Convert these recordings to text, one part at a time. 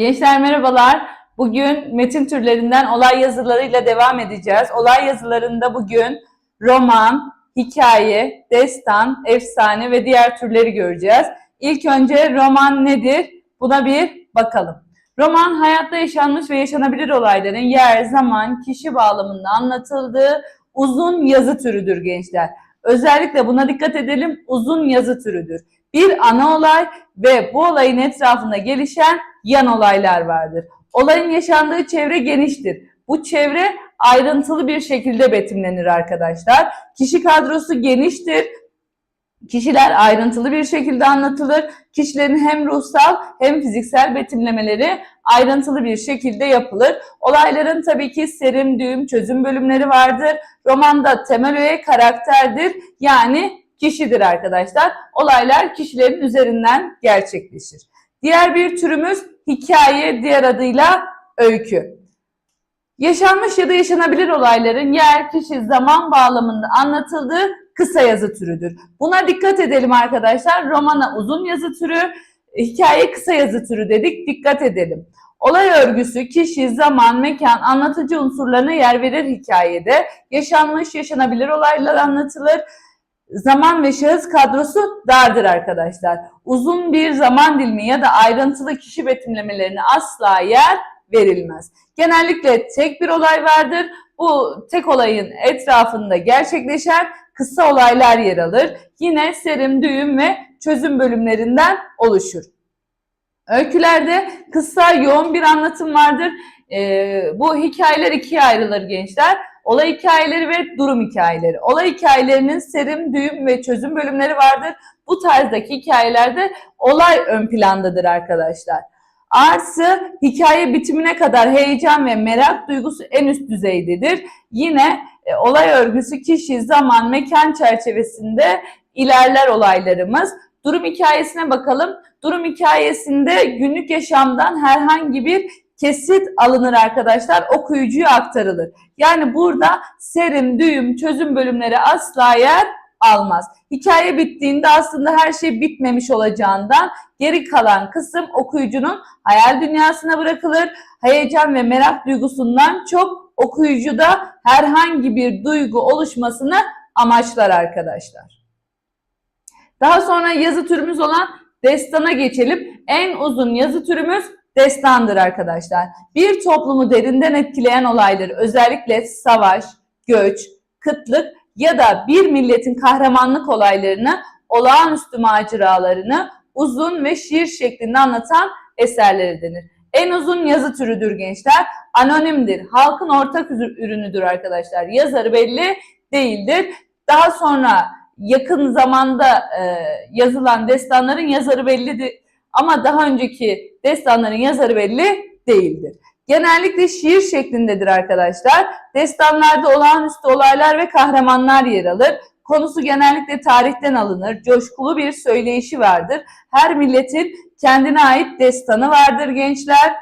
Gençler merhabalar. Bugün metin türlerinden olay yazılarıyla devam edeceğiz. Olay yazılarında bugün roman, hikaye, destan, efsane ve diğer türleri göreceğiz. İlk önce roman nedir? Buna bir bakalım. Roman hayatta yaşanmış ve yaşanabilir olayların yer, zaman, kişi bağlamında anlatıldığı uzun yazı türüdür gençler. Özellikle buna dikkat edelim. Uzun yazı türüdür. Bir ana olay ve bu olayın etrafında gelişen yan olaylar vardır. Olayın yaşandığı çevre geniştir. Bu çevre ayrıntılı bir şekilde betimlenir arkadaşlar. Kişi kadrosu geniştir. Kişiler ayrıntılı bir şekilde anlatılır. Kişilerin hem ruhsal hem fiziksel betimlemeleri ayrıntılı bir şekilde yapılır. Olayların tabii ki serim, düğüm, çözüm bölümleri vardır. Romanda temel öğe karakterdir. Yani kişidir arkadaşlar. Olaylar kişilerin üzerinden gerçekleşir. Diğer bir türümüz hikaye, diğer adıyla öykü. Yaşanmış ya da yaşanabilir olayların yer, kişi, zaman bağlamında anlatıldığı kısa yazı türüdür. Buna dikkat edelim arkadaşlar. Romana uzun yazı türü, hikaye kısa yazı türü dedik. Dikkat edelim. Olay örgüsü, kişi, zaman, mekan, anlatıcı unsurlarına yer verir hikayede. Yaşanmış, yaşanabilir olaylar anlatılır. Zaman ve şahıs kadrosu dardır arkadaşlar. Uzun bir zaman dilimi ya da ayrıntılı kişi betimlemelerine asla yer verilmez. Genellikle tek bir olay vardır. Bu tek olayın etrafında gerçekleşen kısa olaylar yer alır. Yine serim, düğüm ve çözüm bölümlerinden oluşur. Öykülerde kısa, yoğun bir anlatım vardır. Ee, bu hikayeler ikiye ayrılır gençler. Olay hikayeleri ve durum hikayeleri. Olay hikayelerinin serim, düğüm ve çözüm bölümleri vardır. Bu tarzdaki hikayelerde olay ön plandadır arkadaşlar. Artı hikaye bitimine kadar heyecan ve merak duygusu en üst düzeydedir. Yine e, olay örgüsü kişi, zaman, mekan çerçevesinde ilerler olaylarımız. Durum hikayesine bakalım. Durum hikayesinde günlük yaşamdan herhangi bir kesit alınır arkadaşlar, okuyucuya aktarılır. Yani burada serim, düğüm, çözüm bölümleri asla yer almaz. Hikaye bittiğinde aslında her şey bitmemiş olacağından geri kalan kısım okuyucunun hayal dünyasına bırakılır. Heyecan ve merak duygusundan çok okuyucuda herhangi bir duygu oluşmasını amaçlar arkadaşlar. Daha sonra yazı türümüz olan destana geçelim. En uzun yazı türümüz destandır arkadaşlar. Bir toplumu derinden etkileyen olayları özellikle savaş, göç, kıtlık ya da bir milletin kahramanlık olaylarını, olağanüstü maceralarını uzun ve şiir şeklinde anlatan eserleri denir. En uzun yazı türüdür gençler. Anonimdir. Halkın ortak ürünüdür arkadaşlar. Yazarı belli değildir. Daha sonra yakın zamanda e, yazılan destanların yazarı bellidir. Ama daha önceki destanların yazarı belli değildir. Genellikle şiir şeklindedir arkadaşlar. Destanlarda olağanüstü olaylar ve kahramanlar yer alır. Konusu genellikle tarihten alınır. Coşkulu bir söyleyişi vardır. Her milletin kendine ait destanı vardır gençler.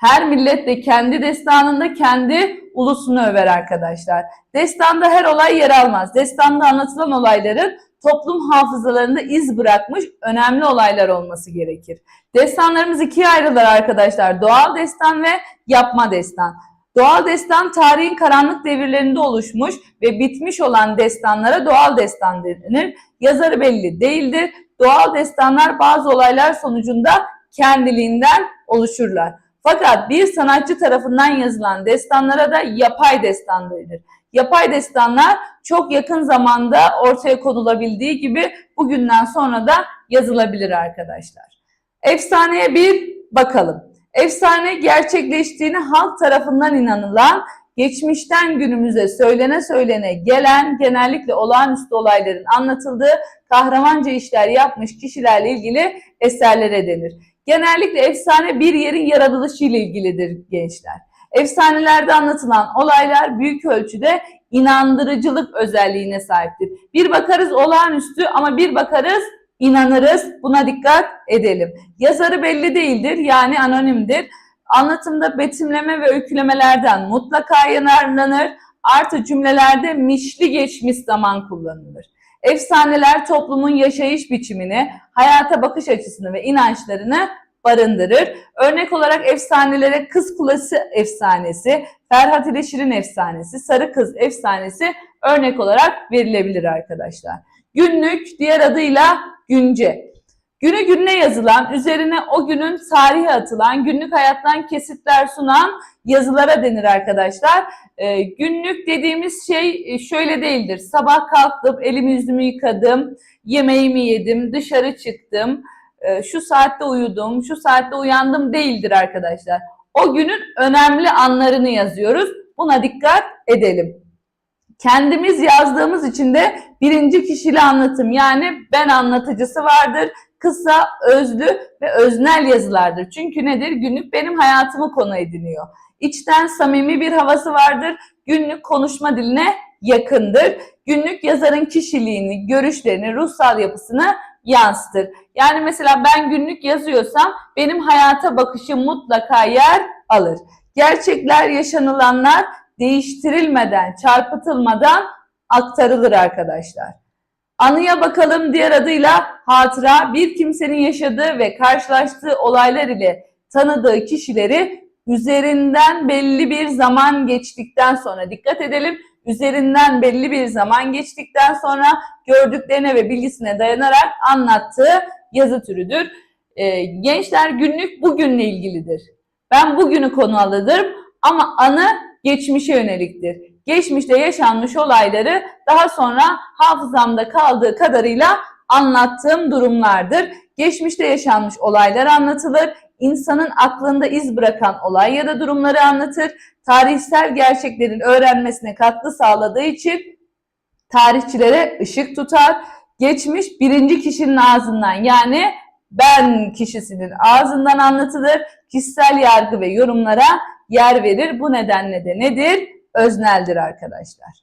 Her millet de kendi destanında kendi ulusunu över arkadaşlar. Destanda her olay yer almaz. Destanda anlatılan olayların toplum hafızalarında iz bırakmış önemli olaylar olması gerekir. Destanlarımız ikiye ayrılır arkadaşlar. Doğal destan ve yapma destan. Doğal destan tarihin karanlık devirlerinde oluşmuş ve bitmiş olan destanlara doğal destan denir. Yazarı belli değildir. Doğal destanlar bazı olaylar sonucunda kendiliğinden oluşurlar. Fakat bir sanatçı tarafından yazılan destanlara da yapay destan denir. Yapay destanlar çok yakın zamanda ortaya konulabildiği gibi bugünden sonra da yazılabilir arkadaşlar. Efsaneye bir bakalım. Efsane gerçekleştiğini halk tarafından inanılan, geçmişten günümüze söylene söylene gelen genellikle olağanüstü olayların anlatıldığı kahramanca işler yapmış kişilerle ilgili eserlere denir. Genellikle efsane bir yerin yaratılışı ile ilgilidir gençler. Efsanelerde anlatılan olaylar büyük ölçüde inandırıcılık özelliğine sahiptir. Bir bakarız olağanüstü ama bir bakarız inanırız. Buna dikkat edelim. Yazarı belli değildir yani anonimdir. Anlatımda betimleme ve öykülemelerden mutlaka yararlanır. Artı cümlelerde mişli geçmiş zaman kullanılır. Efsaneler toplumun yaşayış biçimini, hayata bakış açısını ve inançlarını barındırır. Örnek olarak efsanelere Kız Kulesi efsanesi, Ferhat ile Şirin efsanesi, Sarı Kız efsanesi örnek olarak verilebilir arkadaşlar. Günlük diğer adıyla günce. Günü gününe yazılan, üzerine o günün tarihi atılan, günlük hayattan kesitler sunan yazılara denir arkadaşlar. Ee, günlük dediğimiz şey e, şöyle değildir. Sabah kalktım, elimi yüzümü yıkadım, yemeğimi yedim, dışarı çıktım, şu saatte uyudum, şu saatte uyandım değildir arkadaşlar. O günün önemli anlarını yazıyoruz. Buna dikkat edelim. Kendimiz yazdığımız için de birinci kişili anlatım yani ben anlatıcısı vardır. Kısa, özlü ve öznel yazılardır. Çünkü nedir? Günlük benim hayatımı konu ediniyor. İçten samimi bir havası vardır. Günlük konuşma diline yakındır. Günlük yazarın kişiliğini, görüşlerini, ruhsal yapısını yansıtır. Yani mesela ben günlük yazıyorsam benim hayata bakışım mutlaka yer alır. Gerçekler, yaşanılanlar değiştirilmeden, çarpıtılmadan aktarılır arkadaşlar. Anıya bakalım diğer adıyla hatıra bir kimsenin yaşadığı ve karşılaştığı olaylar ile tanıdığı kişileri üzerinden belli bir zaman geçtikten sonra dikkat edelim. Üzerinden belli bir zaman geçtikten sonra gördüklerine ve bilgisine dayanarak anlattığı yazı türüdür. Ee, gençler günlük bugünle ilgilidir. Ben bugünü konu alırım ama anı geçmişe yöneliktir. Geçmişte yaşanmış olayları daha sonra hafızamda kaldığı kadarıyla anlattığım durumlardır. Geçmişte yaşanmış olaylar anlatılır. İnsanın aklında iz bırakan olay ya da durumları anlatır. Tarihsel gerçeklerin öğrenmesine katkı sağladığı için tarihçilere ışık tutar. Geçmiş birinci kişinin ağzından yani ben kişisinin ağzından anlatılır. Kişisel yargı ve yorumlara yer verir. Bu nedenle de nedir? Özneldir arkadaşlar.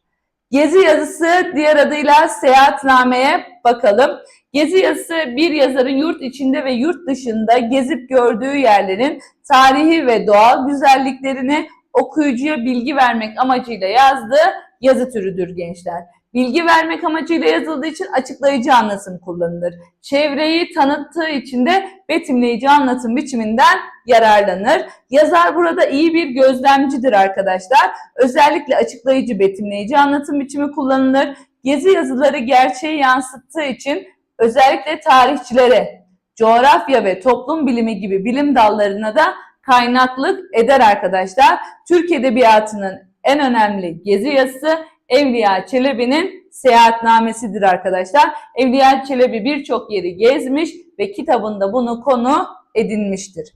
Gezi yazısı diğer adıyla seyahatnameye bakalım. Gezi yazısı bir yazarın yurt içinde ve yurt dışında gezip gördüğü yerlerin tarihi ve doğal güzelliklerini okuyucuya bilgi vermek amacıyla yazdığı yazı türüdür gençler. Bilgi vermek amacıyla yazıldığı için açıklayıcı anlatım kullanılır. Çevreyi tanıttığı için de betimleyici anlatım biçiminden yararlanır. Yazar burada iyi bir gözlemcidir arkadaşlar. Özellikle açıklayıcı, betimleyici anlatım biçimi kullanılır. Gezi yazıları gerçeği yansıttığı için özellikle tarihçilere, coğrafya ve toplum bilimi gibi bilim dallarına da kaynaklık eder arkadaşlar. Türk Edebiyatı'nın en önemli gezi yazısı Evliya Çelebi'nin seyahatnamesidir arkadaşlar. Evliya Çelebi birçok yeri gezmiş ve kitabında bunu konu edinmiştir.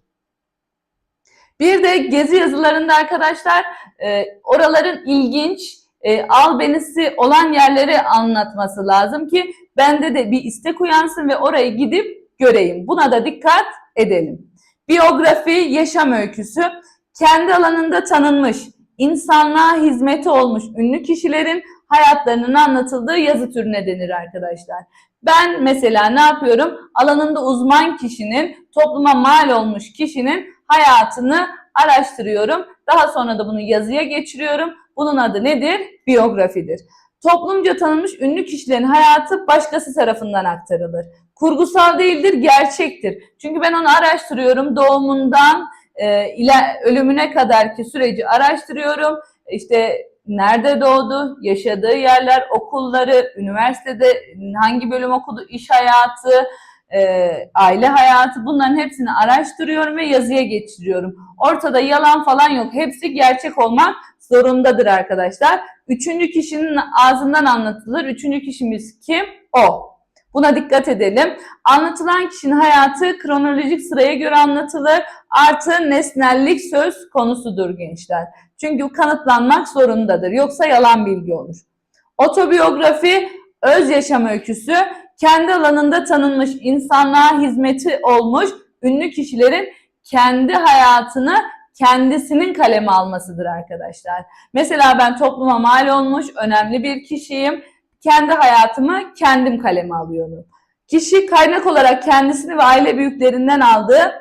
Bir de gezi yazılarında arkadaşlar e, oraların ilginç, e, albenisi olan yerleri anlatması lazım ki bende de bir istek uyansın ve orayı gidip göreyim. Buna da dikkat edelim. Biyografi, yaşam öyküsü, kendi alanında tanınmış, insanlığa hizmeti olmuş ünlü kişilerin hayatlarının anlatıldığı yazı türüne denir arkadaşlar. Ben mesela ne yapıyorum? Alanında uzman kişinin, topluma mal olmuş kişinin hayatını araştırıyorum. Daha sonra da bunu yazıya geçiriyorum. Bunun adı nedir? Biyografidir. Toplumca tanınmış ünlü kişilerin hayatı başkası tarafından aktarılır. Kurgusal değildir, gerçektir. Çünkü ben onu araştırıyorum. Doğumundan e, ile ölümüne kadarki süreci araştırıyorum. İşte nerede doğdu, yaşadığı yerler, okulları, üniversitede hangi bölüm okudu, iş hayatı, e, aile hayatı bunların hepsini araştırıyorum ve yazıya geçiriyorum. Ortada yalan falan yok. Hepsi gerçek olmak zorundadır arkadaşlar. Üçüncü kişinin ağzından anlatılır. Üçüncü kişimiz kim? O. Buna dikkat edelim. Anlatılan kişinin hayatı kronolojik sıraya göre anlatılır. Artı nesnellik söz konusudur gençler. Çünkü kanıtlanmak zorundadır. Yoksa yalan bilgi olur. Otobiyografi, öz yaşam öyküsü, kendi alanında tanınmış, insanlığa hizmeti olmuş ünlü kişilerin kendi hayatını kendisinin kaleme almasıdır arkadaşlar. Mesela ben topluma mal olmuş önemli bir kişiyim. Kendi hayatımı kendim kaleme alıyorum. Kişi kaynak olarak kendisini ve aile büyüklerinden aldığı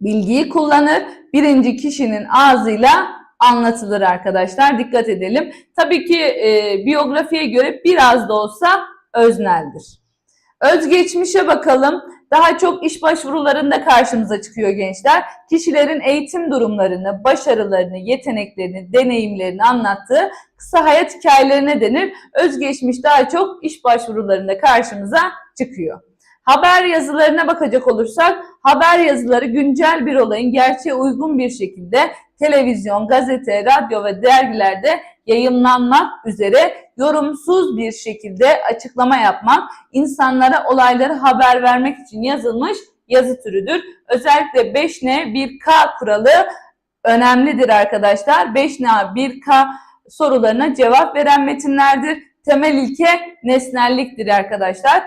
bilgiyi kullanır. Birinci kişinin ağzıyla anlatılır arkadaşlar. Dikkat edelim. Tabii ki e, biyografiye göre biraz da olsa özneldir. Özgeçmişe bakalım. Daha çok iş başvurularında karşımıza çıkıyor gençler. Kişilerin eğitim durumlarını, başarılarını, yeteneklerini, deneyimlerini anlattığı kısa hayat hikayelerine denir. Özgeçmiş daha çok iş başvurularında karşımıza çıkıyor. Haber yazılarına bakacak olursak, haber yazıları güncel bir olayın gerçeğe uygun bir şekilde televizyon, gazete, radyo ve dergilerde yayımlanmak üzere yorumsuz bir şekilde açıklama yapmak, insanlara olayları haber vermek için yazılmış yazı türüdür. Özellikle 5N 1K kuralı önemlidir arkadaşlar. 5N 1K sorularına cevap veren metinlerdir. Temel ilke nesnelliktir arkadaşlar.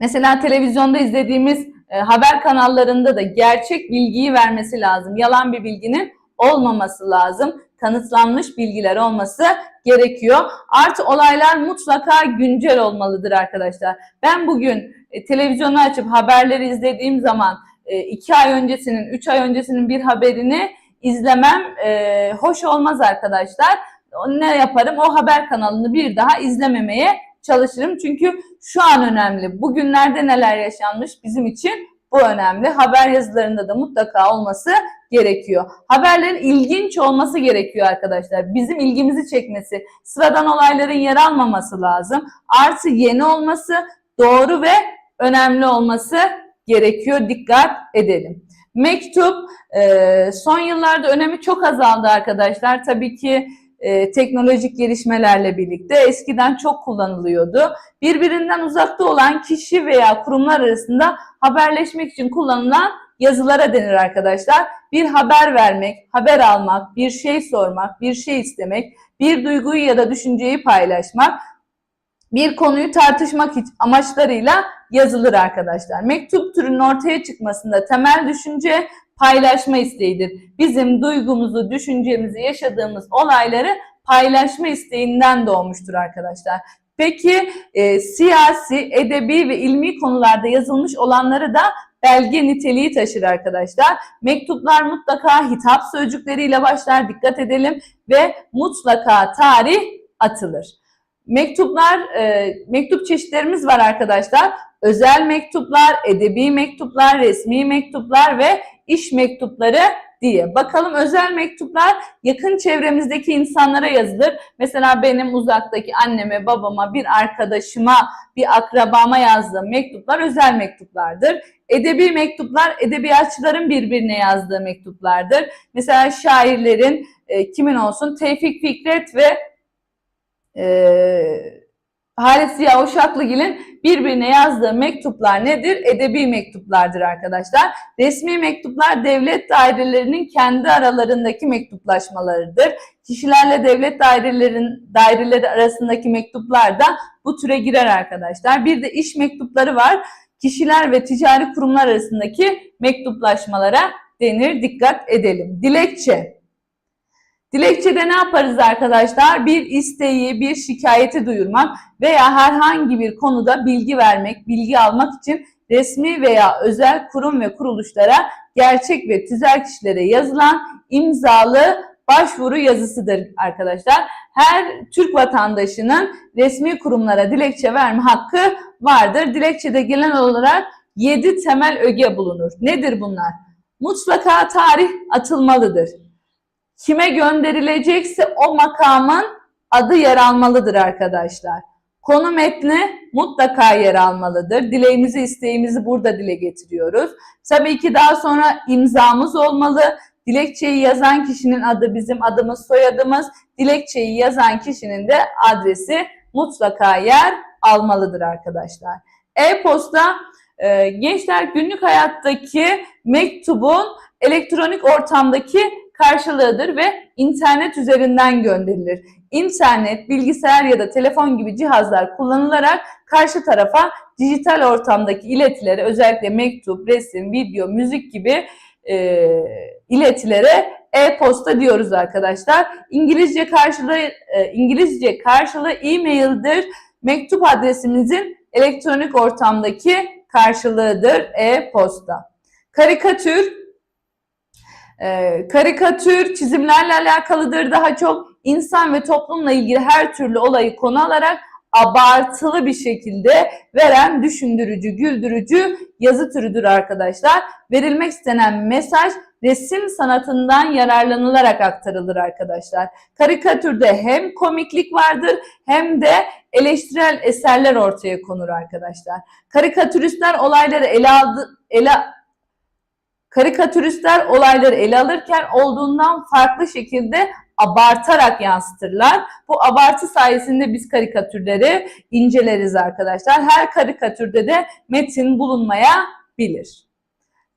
Mesela televizyonda izlediğimiz e, haber kanallarında da gerçek bilgiyi vermesi lazım. Yalan bir bilginin olmaması lazım. Kanıtlanmış bilgiler olması gerekiyor. Artı olaylar mutlaka güncel olmalıdır arkadaşlar. Ben bugün e, televizyonu açıp haberleri izlediğim zaman e, iki ay öncesinin, üç ay öncesinin bir haberini izlemem e, hoş olmaz arkadaşlar. Ne yaparım? O haber kanalını bir daha izlememeye çalışırım. Çünkü şu an önemli. Bugünlerde neler yaşanmış bizim için bu önemli. Haber yazılarında da mutlaka olması gerekiyor. Haberlerin ilginç olması gerekiyor arkadaşlar. Bizim ilgimizi çekmesi, sıradan olayların yer almaması lazım. Artı yeni olması, doğru ve önemli olması gerekiyor. Dikkat edelim. Mektup e, son yıllarda önemi çok azaldı arkadaşlar. Tabii ki e, teknolojik gelişmelerle birlikte eskiden çok kullanılıyordu. Birbirinden uzakta olan kişi veya kurumlar arasında haberleşmek için kullanılan yazılara denir arkadaşlar. Bir haber vermek, haber almak, bir şey sormak, bir şey istemek, bir duyguyu ya da düşünceyi paylaşmak, bir konuyu tartışmak amaçlarıyla yazılır arkadaşlar. Mektup türünün ortaya çıkmasında temel düşünce paylaşma isteğidir. Bizim duygumuzu, düşüncemizi, yaşadığımız olayları paylaşma isteğinden doğmuştur arkadaşlar. Peki e, siyasi, edebi ve ilmi konularda yazılmış olanları da belge niteliği taşır arkadaşlar. Mektuplar mutlaka hitap sözcükleriyle başlar dikkat edelim ve mutlaka tarih atılır. Mektuplar, e, mektup çeşitlerimiz var arkadaşlar. Özel mektuplar, edebi mektuplar, resmi mektuplar ve iş mektupları diye. Bakalım özel mektuplar yakın çevremizdeki insanlara yazılır. Mesela benim uzaktaki anneme, babama, bir arkadaşıma, bir akrabama yazdığım mektuplar özel mektuplardır. Edebi mektuplar edebiyatçıların birbirine yazdığı mektuplardır. Mesela şairlerin e, kimin olsun Tevfik Fikret ve e, Halit Ziya Uşaklıgil'in birbirine yazdığı mektuplar nedir? Edebi mektuplardır arkadaşlar. Resmi mektuplar devlet dairelerinin kendi aralarındaki mektuplaşmalarıdır. Kişilerle devlet dairelerin daireleri arasındaki mektuplar da bu türe girer arkadaşlar. Bir de iş mektupları var. Kişiler ve ticari kurumlar arasındaki mektuplaşmalara denir. Dikkat edelim. Dilekçe. Dilekçede ne yaparız arkadaşlar? Bir isteği, bir şikayeti duyurmak veya herhangi bir konuda bilgi vermek, bilgi almak için resmi veya özel kurum ve kuruluşlara, gerçek ve tüzel kişilere yazılan imzalı başvuru yazısıdır arkadaşlar. Her Türk vatandaşının resmi kurumlara dilekçe verme hakkı vardır. Dilekçede genel olarak 7 temel öge bulunur. Nedir bunlar? Mutlaka tarih atılmalıdır kime gönderilecekse o makamın adı yer almalıdır arkadaşlar. Konu metni mutlaka yer almalıdır. Dileğimizi, isteğimizi burada dile getiriyoruz. Tabii ki daha sonra imzamız olmalı. Dilekçeyi yazan kişinin adı bizim adımız, soyadımız. Dilekçeyi yazan kişinin de adresi mutlaka yer almalıdır arkadaşlar. E-posta e, gençler günlük hayattaki mektubun elektronik ortamdaki karşılığıdır ve internet üzerinden gönderilir. İnternet, bilgisayar ya da telefon gibi cihazlar kullanılarak karşı tarafa dijital ortamdaki iletileri özellikle mektup, resim, video, müzik gibi e, iletilere e-posta diyoruz arkadaşlar. İngilizce karşılığı e, İngilizce karşılığı e-mail'dir. Mektup adresimizin elektronik ortamdaki karşılığıdır e-posta. Karikatür e, karikatür, çizimlerle alakalıdır daha çok. insan ve toplumla ilgili her türlü olayı konu alarak abartılı bir şekilde veren düşündürücü, güldürücü yazı türüdür arkadaşlar. Verilmek istenen mesaj resim sanatından yararlanılarak aktarılır arkadaşlar. Karikatürde hem komiklik vardır hem de eleştirel eserler ortaya konur arkadaşlar. Karikatüristler olayları ele aldı, ele Karikatüristler olayları ele alırken olduğundan farklı şekilde abartarak yansıtırlar. Bu abartı sayesinde biz karikatürleri inceleriz arkadaşlar. Her karikatürde de metin bulunmaya bilir.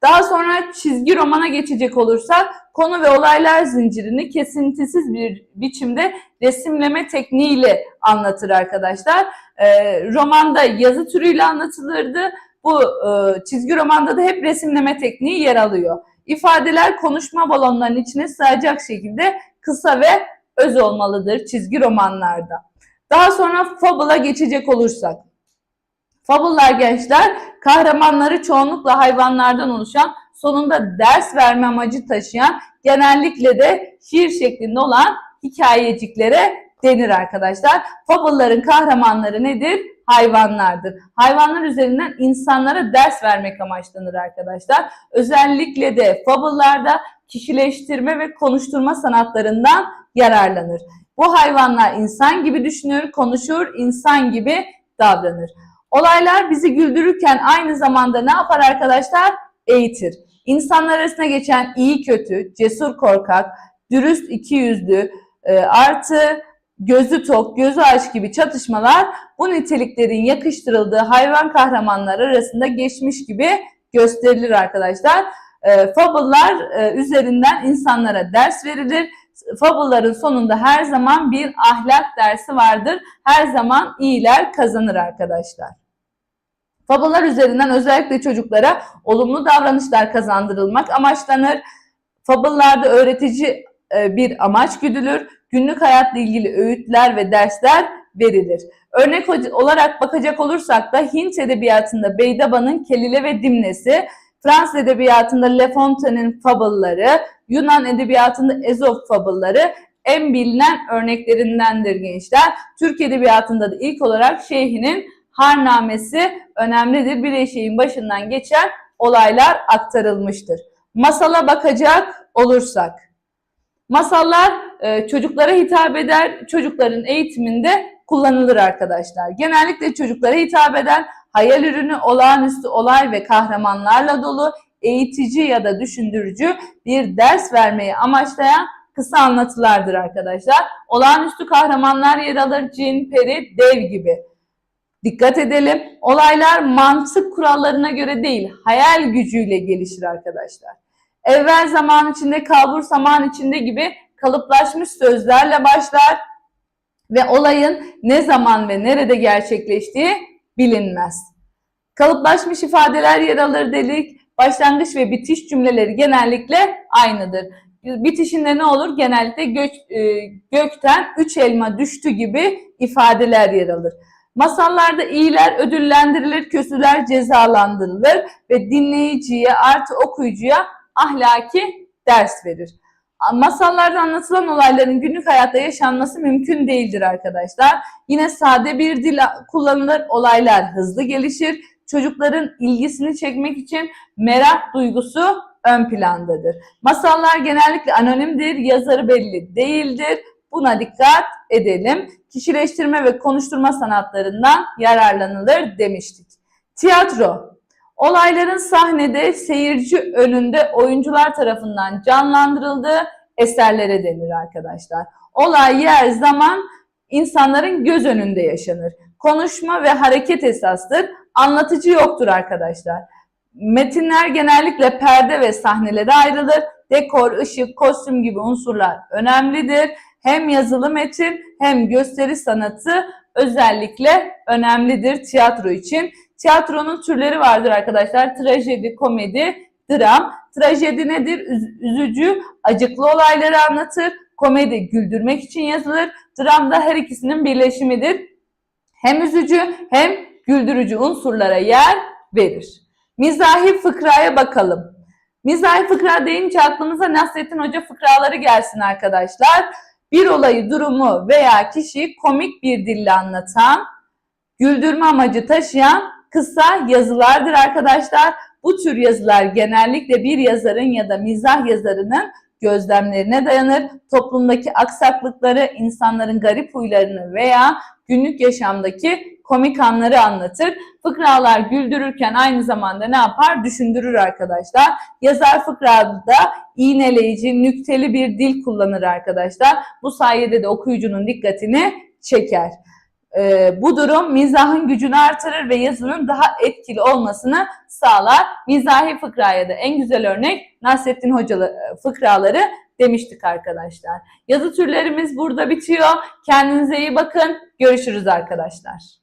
Daha sonra çizgi romana geçecek olursak konu ve olaylar zincirini kesintisiz bir biçimde resimleme tekniğiyle anlatır arkadaşlar. Ee, romanda yazı türüyle anlatılırdı. Bu e, çizgi romanda da hep resimleme tekniği yer alıyor. İfadeler konuşma balonlarının içine sığacak şekilde kısa ve öz olmalıdır çizgi romanlarda. Daha sonra Fable'a geçecek olursak. Fable'lar gençler kahramanları çoğunlukla hayvanlardan oluşan sonunda ders verme amacı taşıyan genellikle de şiir şeklinde olan hikayeciklere denir arkadaşlar. Fable'ların kahramanları nedir? Hayvanlardır. Hayvanlar üzerinden insanlara ders vermek amaçlanır arkadaşlar. Özellikle de Fable'larda kişileştirme ve konuşturma sanatlarından yararlanır. Bu hayvanlar insan gibi düşünür, konuşur, insan gibi davranır. Olaylar bizi güldürürken aynı zamanda ne yapar arkadaşlar? Eğitir. İnsanlar arasında geçen iyi kötü, cesur korkak, dürüst ikiyüzlü, e, artı gözü tok, gözü aç gibi çatışmalar bu niteliklerin yakıştırıldığı hayvan kahramanlar arasında geçmiş gibi gösterilir arkadaşlar. E, fable'lar e, üzerinden insanlara ders verilir. Fable'ların sonunda her zaman bir ahlak dersi vardır. Her zaman iyiler kazanır arkadaşlar. Fable'lar üzerinden özellikle çocuklara olumlu davranışlar kazandırılmak amaçlanır. Fable'larda öğretici e, bir amaç güdülür. Günlük hayatla ilgili öğütler ve dersler verilir. Örnek olarak bakacak olursak da Hint edebiyatında Beydaba'nın Kelile ve Dimnesi, Fransız edebiyatında Le Fontaine'in Fable'ları, Yunan edebiyatında Ezop Fable'ları en bilinen örneklerindendir gençler. Türk edebiyatında da ilk olarak Şeyh'inin Harnamesi önemlidir. Bir eşeğin başından geçen olaylar aktarılmıştır. Masala bakacak olursak. Masallar e, çocuklara hitap eder, çocukların eğitiminde kullanılır arkadaşlar. Genellikle çocuklara hitap eden hayal ürünü, olağanüstü olay ve kahramanlarla dolu, eğitici ya da düşündürücü bir ders vermeyi amaçlayan kısa anlatılardır arkadaşlar. Olağanüstü kahramanlar yer alır, cin, peri, dev gibi. Dikkat edelim. Olaylar mantık kurallarına göre değil, hayal gücüyle gelişir arkadaşlar. Evvel zaman içinde, kalbur zaman içinde gibi kalıplaşmış sözlerle başlar ve olayın ne zaman ve nerede gerçekleştiği bilinmez. Kalıplaşmış ifadeler yer alır dedik. Başlangıç ve bitiş cümleleri genellikle aynıdır. Bitişinde ne olur? Genellikle gök, e, gökten üç elma düştü gibi ifadeler yer alır. Masallarda iyiler ödüllendirilir, kötüler cezalandırılır ve dinleyiciye artı okuyucuya ahlaki ders verir. Masallarda anlatılan olayların günlük hayatta yaşanması mümkün değildir arkadaşlar. Yine sade bir dil kullanılır, olaylar hızlı gelişir. Çocukların ilgisini çekmek için merak duygusu ön plandadır. Masallar genellikle anonimdir, yazarı belli değildir. Buna dikkat edelim. Kişileştirme ve konuşturma sanatlarından yararlanılır demiştik. Tiyatro. Olayların sahnede seyirci önünde oyuncular tarafından canlandırıldığı eserlere denir arkadaşlar. Olay, yer, zaman insanların göz önünde yaşanır. Konuşma ve hareket esastır. Anlatıcı yoktur arkadaşlar. Metinler genellikle perde ve sahnelere ayrılır. Dekor, ışık, kostüm gibi unsurlar önemlidir. Hem yazılı metin hem gösteri sanatı özellikle önemlidir tiyatro için. Tiyatronun türleri vardır arkadaşlar. Trajedi, komedi, dram. Trajedi nedir? Üzücü, acıklı olayları anlatır. Komedi güldürmek için yazılır. Dram da her ikisinin birleşimidir. Hem üzücü hem güldürücü unsurlara yer verir. Mizahi fıkraya bakalım. Mizahi fıkra deyince aklımıza Nasrettin Hoca fıkraları gelsin arkadaşlar. Bir olayı, durumu veya kişiyi komik bir dille anlatan, güldürme amacı taşıyan kısa yazılardır arkadaşlar. Bu tür yazılar genellikle bir yazarın ya da mizah yazarının gözlemlerine dayanır. Toplumdaki aksaklıkları, insanların garip huylarını veya günlük yaşamdaki komik anları anlatır. Fıkralar güldürürken aynı zamanda ne yapar? Düşündürür arkadaşlar. Yazar fıkrada iğneleyici, nükteli bir dil kullanır arkadaşlar. Bu sayede de okuyucunun dikkatini çeker. Ee, bu durum mizahın gücünü artırır ve yazının daha etkili olmasını sağlar. Mizahi fıkraya da en güzel örnek Nasrettin Hocalı fıkraları demiştik arkadaşlar. Yazı türlerimiz burada bitiyor. Kendinize iyi bakın. Görüşürüz arkadaşlar.